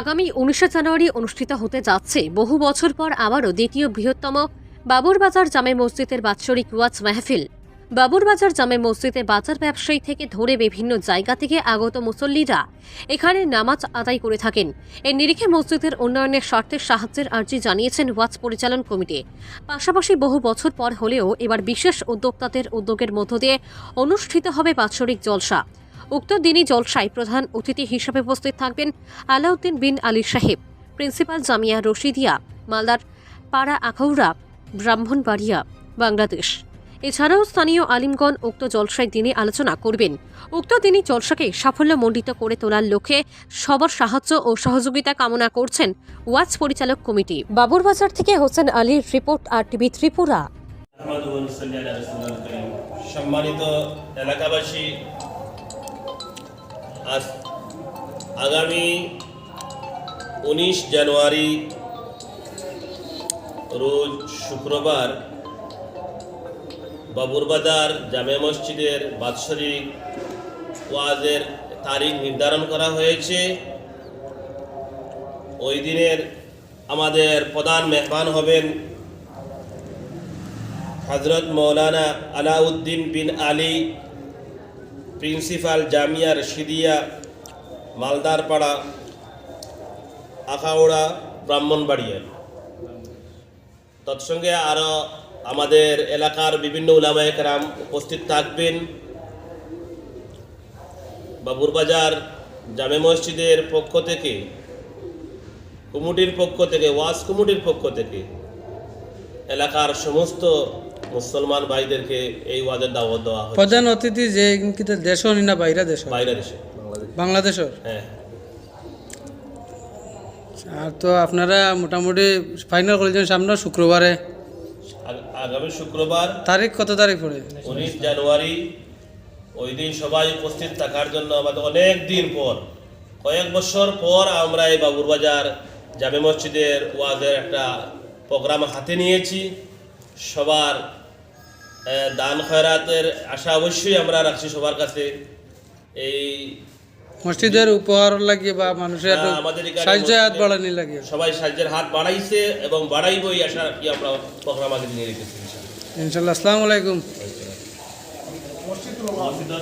আগামী উনিশে জানুয়ারি অনুষ্ঠিত হতে যাচ্ছে। বহু বছর পর আবারও দ্বিতীয় বৃহত্তম বাবুরবাজার জামে মসজিদের বাৎসরিক ওয়াজ মাহফিল। বাবুরবাজার জামে মসজিদে বাজার ব্যবসায়ী থেকে ধরে বিভিন্ন জায়গা থেকে আগত মুসল্লিরা এখানে নামাজ আদায় করে থাকেন। এর নিরিখে মসজিদের উন্নয়নের স্বার্থে সাহায্যের আর্জি জানিয়েছেন ওয়াজ পরিচালন কমিটি। পাশাপাশি বহু বছর পর হলেও এবার বিশেষ উদ্যোক্তাদের উদ্যোগের মধ্য দিয়ে অনুষ্ঠিত হবে বাৎসরিক জলসা। উক্ত দিনই জলসায় প্রধান অতিথি হিসেবে উপস্থিত থাকবেন আলাউদ্দিন বিন আলী সাহেব, প্রিন্সিপাল জামিয়া রশিদিয়া, মালদার পাড়া আখৌরা ব্রাহ্মণবাড়িয়া, বাংলাদেশ। এছাড়াও স্থানীয় আলিমগণ উক্ত জলসায় দিনে আলোচনা করবেন। উক্ত দিনই জলসাকে সাফল্যমণ্ডিত করে তোলার লক্ষ্যে সবার সাহায্য ও সহযোগিতা কামনা করছেন ওয়াচ পরিচালক কমিটি। বাবুরবাজার থেকে হোসেন আলীর রিপোর্ট আর টিভি ত্রিপুরা। সম্মানিত এলাকাবাসী আজ আগামী উনিশ জানুয়ারি রোজ শুক্রবার বাবুরবাজার জামে মসজিদের বাৎসরিক ওয়াজের তারিখ নির্ধারণ করা হয়েছে। ওই দিনের আমাদের প্রধান মেহমান হবেন হজরত মৌলানা আলাউদ্দিন বিন আলী প্রিন্সিপাল জামিয়ার রশিদিয়া, মালদারপাড়া, আখাউড়া, ব্রাহ্মণবাড়িয়া। তৎসঙ্গে আরও আমাদের এলাকার বিভিন্ন উলামায়ে কেরাম উপস্থিত থাকবেন। বাবুরবাজার জামে মসজিদের পক্ষ থেকে, কমিটির পক্ষ থেকে, ওয়াজ কমিটির পক্ষ থেকে, এলাকার সমস্ত মুসলমান ভাইদেরকে এই ওয়াজের দাওয়াত দেওয়া হয় প্রধান অতিথি যে কিন্তু দেশ না বাইরা দেশ বাইরে দেশে। বাংলাদেশের হ্যাঁ। আর তো আপনারা মোটামুটি ফাইনাল করেছেন সামনে শুক্রবারে। আগামী শুক্রবার তারিখ কত তারিখ পড়ে? উনিশ জানুয়ারি ওই দিন সবাই উপস্থিত থাকার জন্য আমাদের অনেক দিন পর কয়েক বছর পর আমরা এই বাবুরবাজার জামে মসজিদের ওয়াজের একটা প্রোগ্রাম হাতে নিয়েছি। সবার দান খয়রাতের আশা অবশ্যই আমরা রাখছি সবার কাছে। এই মসজিদের উপহার লাগে বা মানুষের হ্যাঁ, হাত বাড়ানি লাগে। সবাই সাহায্যের হাত বাড়াইছে এবং বাড়াইব এই আশা রাখি আমরা প্রোগ্রাম আগে নিয়ে রেখেছি ইনশাল্লাহ আসসালামু আলাইকুম। মসজিদ